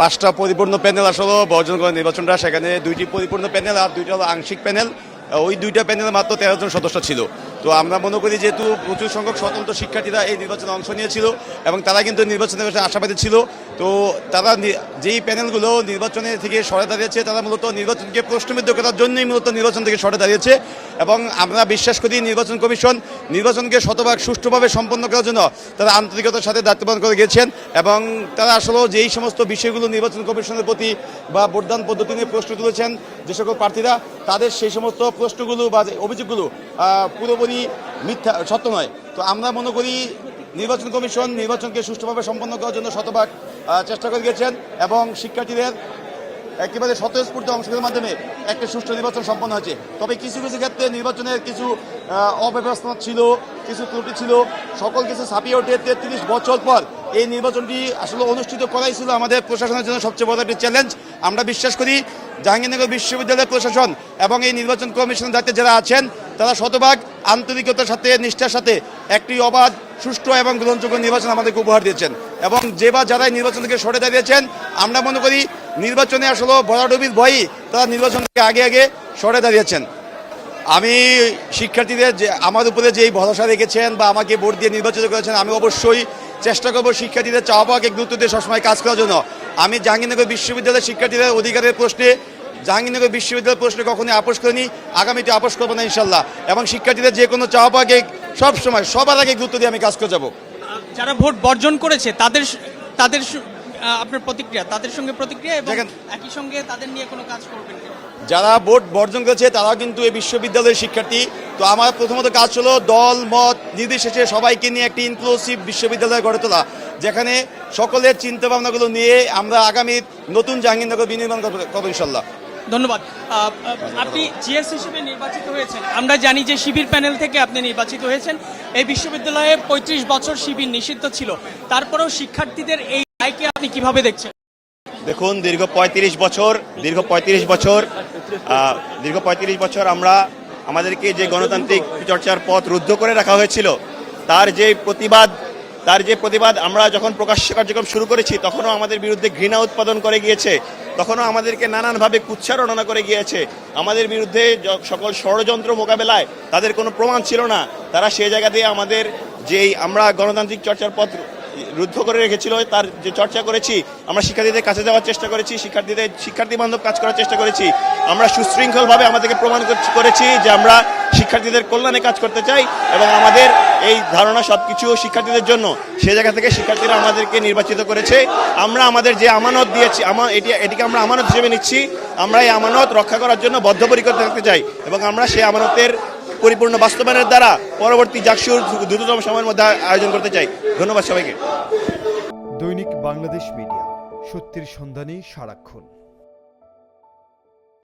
পাঁচটা পরিপূর্ণ প্যানেল আসলে বর্জন করে নির্বাচনটা। সেখানে দুইটি পরিপূর্ণ প্যানেল আর দুইটা হলো আংশিক প্যানেল। ওই দুইটা প্যানেলে মাত্র তেরো জন সদস্য ছিল। তো আমরা মনে করি যেহেতু প্রচুর সংখ্যক স্বতন্ত্র শিক্ষার্থীরা এই নির্বাচনে অংশ নিয়েছিল এবং তারা কিন্তু নির্বাচনের বিষয়ে আশাবাদী ছিল। তো তারা যেই প্যানেলগুলো নির্বাচনে থেকে সরে দাঁড়িয়েছে, তারা মূলত নির্বাচনকে প্রশ্নবিদ্ধ করার জন্যই মূলত নির্বাচন থেকে সরে দাঁড়িয়েছে। এবং আমরা বিশ্বাস করি নির্বাচন কমিশন নির্বাচনকে শতভাগ সুষ্ঠুভাবে সম্পন্ন করার জন্য তারা আন্তরিকতার সাথে দায়িত্ব পালন করে গিয়েছেন এবং তারা আসলে যেই সমস্ত বিষয়গুলো নির্বাচন কমিশনের প্রতি বা ভোটদান পদ্ধতি নিয়ে প্রশ্ন তুলেছেন যে সকল প্রার্থীরা, তাদের সেই সমস্ত প্রশ্নগুলো বা অভিযোগগুলো পুরোপুরি মিথ্যা, সত্য নয়। তো আমরা মনে করি নির্বাচন কমিশন নির্বাচনকে সুষ্ঠুভাবে সম্পন্ন করার জন্য শতভাগ চেষ্টা করে গিয়েছেন এবং শিক্ষার্থীদের একেবারে স্বতঃস্ফূর্ত অংশগ্রহণের মাধ্যমে একটা সুষ্ঠু নির্বাচন সম্পন্ন হয়েছে। তবে কিছু কিছু ক্ষেত্রে নির্বাচনের কিছু অব্যবস্থা ছিল, কিছু ত্রুটি ছিল, সকল কিছু ছাপিয়ে ওঠে তেত্রিশ বছর পর এই নির্বাচনটি আসলে অনুষ্ঠিত করাই ছিল আমাদের প্রশাসনের জন্য সবচেয়ে বড় একটি চ্যালেঞ্জ আমরা বিশ্বাস করি জাহাঙ্গীরনগর বিশ্ববিদ্যালয়ের প্রশাসন এবং এই নির্বাচন কমিশনের দায়িত্বে যারা আছেন, তারা শতভাগ আন্তরিকতার সাথে, নিষ্ঠার সাথে একটি অবাধ সুষ্ঠু এবং গ্রহণযোগ্য নির্বাচন আমাদেরকে উপহার দিয়েছেন। এবং যে বা যারাই নির্বাচন থেকে সরে দাঁড়িয়েছেন, আমরা মনে করি নির্বাচনে আসলে বড়াডবির ভয়ই তারা নির্বাচন থেকে আগে আগে সরে দাঁড়িয়েছেন। আমি শিক্ষার্থীদের যে আমার উপরে যেই ভরসা রেখেছেন বা আমাকে ভোট দিয়ে নির্বাচিত করেছেন, আমি অবশ্যই চেষ্টা করব শিক্ষার্থীদের চাওয়া পাওয়াকে গুরুত্ব দিয়ে সবসময় কাজ করার জন্য। আমি জাহাঙ্গীরনগর বিশ্ববিদ্যালয়ের শিক্ষার্থীদের অধিকারের প্রশ্নে, জাহাঙ্গীরনগর বিশ্ববিদ্যালয়ের প্রশ্নে কখনোই আপোষ করিনি, আগামীতে আপোষ করব না ইনশাল্লাহ। এবং শিক্ষার্থীদের যে কোনো চাওয়া পাওয়াকে সবসময় সবার আগে গুরুত্ব দিয়ে আমি কাজ করে যাব। যারা ভোট বর্জন করেছে তাদের তাদের আপনার প্রতিক্রিয়া তাদের সঙ্গে প্রতিক্রিয়া এবং একই সঙ্গে তাদের নিয়ে কোনো কাজ করবেন যারা ভোট বর্জন করেছে তারাও কিন্তু এই বিশ্ববিদ্যালয়ের শিক্ষার্থী। তো আমার প্রথমত কাজ হলো দল মত নির্বিশেষে সবাইকে নিয়ে একটি ইনক্লুসিভ বিশ্ববিদ্যালয় গড়ে তোলা যেখানে সকলের চিন্তা ভাবনাগুলো নিয়ে আমরা আগামী নতুন জাহাঙ্গীরনগর বিনির্মাণ করব ইনশাল্লাহ। ধন্যবাদ। আপনি জিএস হিসেবে নির্বাচিত হয়েছেন। আমরা জানি যে শিবির প্যানেল থেকে আপনি নির্বাচিত হয়েছেন। এই বিশ্ববিদ্যালয়ে পঁয়ত্রিশ বছর শিবির নিষিদ্ধ ছিল। তারপরেও শিক্ষার্থীদের এই রায়কে আপনি কীভাবে দেখছেন? দেখুন, দীর্ঘ পঁয়ত্রিশ বছর, দীর্ঘ পঁয়ত্রিশ বছর দীর্ঘ পঁয়ত্রিশ বছর আমরা আমাদেরকে যে গণতান্ত্রিক চর্চার পথ রুদ্ধ করে রাখা হয়েছিল, তার যে প্রতিবাদ তার যে প্রতিবাদ আমরা যখন প্রকাশ্য কার্যক্রম শুরু করেছি, তখনও আমাদের বিরুদ্ধে ঘৃণা উৎপাদন করে গিয়েছে। তখনও আমাদেরকে নানানভাবে কুচ্ছারণনা করে গিয়েছে। আমাদের বিরুদ্ধে সকল ষড়যন্ত্র মোকাবেলায় তাদের কোনো প্রমাণ ছিল না। তারা সেই জায়গা দিয়ে আমাদের যেই আমরা গণতান্ত্রিক চর্চার পথ রুদ্ধ করে রেখেছিল, তার যে চর্চা করেছি, আমরা শিক্ষার্থীদের কাছে যাওয়ার চেষ্টা করেছি, শিক্ষার্থীদের, শিক্ষার্থী বান্ধব কাজ করার চেষ্টা করেছি। আমরা সুশৃঙ্খলভাবে আমাদেরকে প্রমাণ করেছি যে আমরা শিক্ষার্থীদের কল্যাণে কাজ করতে চাই এবং আমাদের এই ধারণা সব কিছু শিক্ষার্থীদের জন্য। সে জায়গা থেকে শিক্ষার্থীরা আমাদেরকে নির্বাচিত করেছে। আমরা আমাদের যে আমানত দিয়েছি, আমা এটি এটিকে আমরা আমানত হিসেবে নিচ্ছি। আমরা এই আমানত রক্ষা করার জন্য বদ্ধপরিকর থাকতে চাই এবং আমরা সেই আমানতের পরিপূর্ণ বাস্তবায়নের দ্বারা পরবর্তী জাকসুর দ্রুততম সময়ের মধ্যে আয়োজন করতে চাই। ধন্যবাদ সবাইকে। দৈনিক বাংলাদেশ মিডিয়া, সত্যের সন্ধানে সারাক্ষণ।